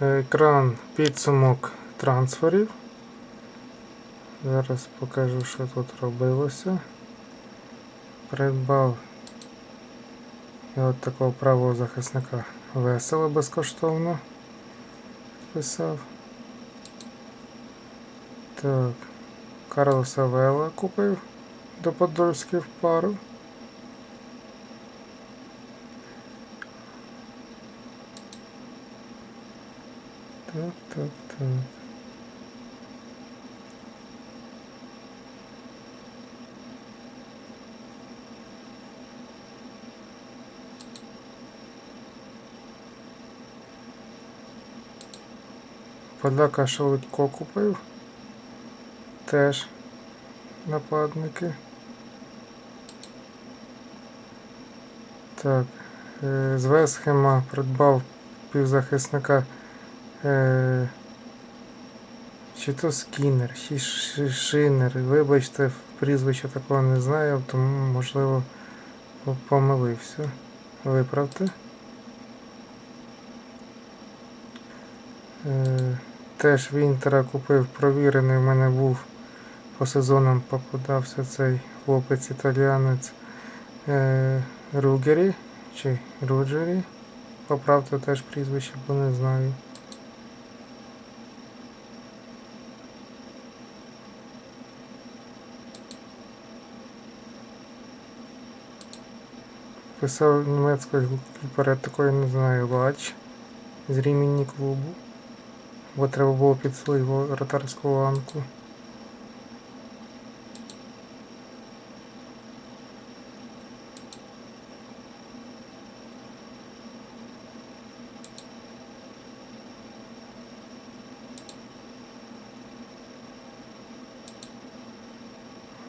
Екран підсумок трансферів. Зараз покажу, що тут робилося. Придбав я от такого правого захисника весело безкоштовно. Писав. Так. Карлоса Вела купив до Подольських пару. Так. Подака швидко купив. Теж нападники. Так. е, З Весхема придбав півзахисника. Е, чи то скінер, чи шинер. Вибачте, прізвища такого не знаю, тому можливо помилився. Виправте. Теж Вінтера купив провірений. В мене був по сезонам попадався цей хлопець італіянець е, Ругері чи Руджері. Поправте теж прізвище, бо не знаю. Писав німецької перед такої не знаю лач з рімені клубу. Бо треба було підсилити вратарську ланку.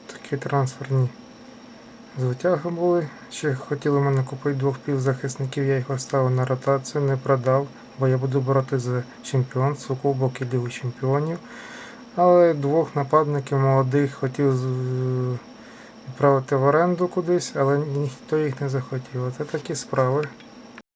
Такі трансферні звитяги були. Ще хотіли мене купити двох півзахисників, я їх оставив на ротацію, не продав, бо я буду боротися за чемпіонство, кубок і Лігу чемпіонів. Але двох нападників молодих хотів відправити в оренду кудись, але ніхто їх не захотів. Це такі справи.